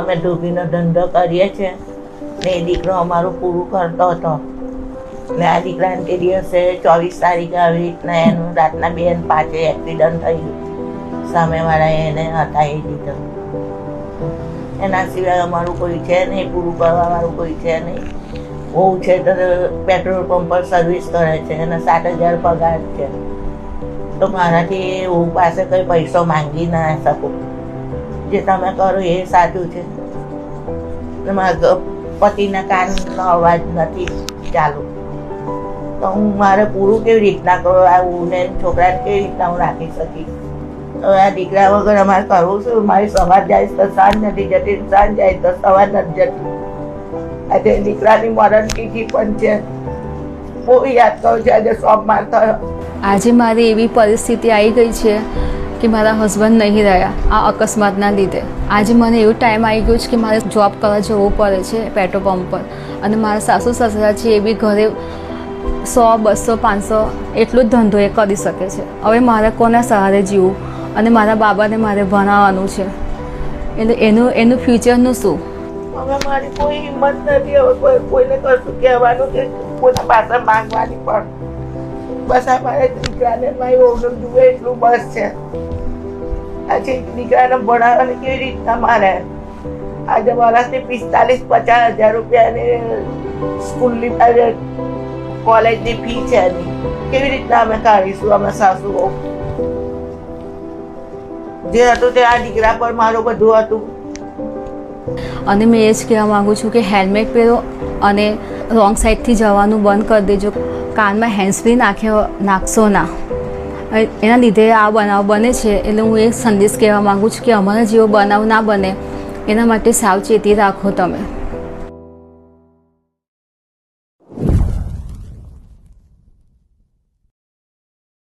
અમે ઢોકીનો ધંધો કરીએ છીએ ને એ દીકરો અમારું પૂરું કરતો હતો. ને આ દીકરાને તે દિવસે ચોવીસ તારીખે આવી રીતના એનું રાતના બે પાંચે એક્સિડન્ટ થઈ ગયું. સામેવાળાએ એને હટાવી દીધો. એના સિવાય અમારું કોઈ છે નહીં, પૂરું કરવાવાળું કોઈ છે નહીં. બહુ છે તો પેટ્રોલ પંપ પર સર્વિસ કરે છે અને સાત હજાર પગાર છે. તો મારાથી હું પાસે કંઈ પૈસો માંગી ના શકું. જે તમે કરો એ સાચું છે. તમારા પતિના કાનનો અવાજ નથી ચાલુ. તો હું મારે પૂરું કેવી રીતના કરું આવું ને છોકરાને કેવી રીતના હું રાખી શકીશ? હવે આ દીકરા વગર અમારે કરવું શું? મારી સવાર જાય તો સાંજ નથી જતી, સાંજ જાય તો સવાર નથી જતી. આજે દીકરાની મરણ તિથિ પણ છે. બહુ યાદ કરું છું, આજે સોમવાર થયો. આજે મારી એવી પરિસ્થિતિ આવી ગઈ છે કે મારા હસબન્ડ નહીં રહ્યા આ અકસ્માતના લીધે. આજે મને એવું ટાઈમ આવી ગયો છે કે મારે જોબ કરવા જવું પડે છે પેટ્રોલ પંપ પર. અને મારા સાસુ સસરા છે એ બી ઘરે સો, બસો, પાંચસો એટલો જ ધંધો એ કરી શકે છે. હવે મારે કોના સહારે જીવવું અને મારા બાબાને મારે ભણાવવાનું છે. એટલે એનું એનું ફ્યુચરનું શું? હવે મારી કોઈ હિંમત નથી કોઈને કશું કહેવાનું કે કોઈના પાસે માંગવાની પણ. બસ આ મારે દીકરાને મારી વહુને જુએ એટલું બસ છે. આજે દીકરાને ભણાવવાની કેવી રીતના મારે આજે માણસને પિસ્તાલીસ પચાસ હજાર રૂપિયાની સ્કૂલની કોલેજની ફી છે એની. કેવી રીતના અમે કાઢીશું અમે સાસુ જે હતું તે આ દીકરા પર મારું બધું હતું. અને મેં એ જ કહેવા માગું છું કે હેલ્મેટ પહેરો અને રોંગ સાઈડથી જવાનું બંધ કરી દેજો. કાનમાં હેન્ડસ્ફ્રી નાખ્યો, નાખશો ના. એના લીધે આ બનાવ બને છે એટલે હું એક સંદેશ કહેવા માગું છું કે અમારા જેવો બનાવ ના બને. એના માટે સાવચેતી રાખો તમે.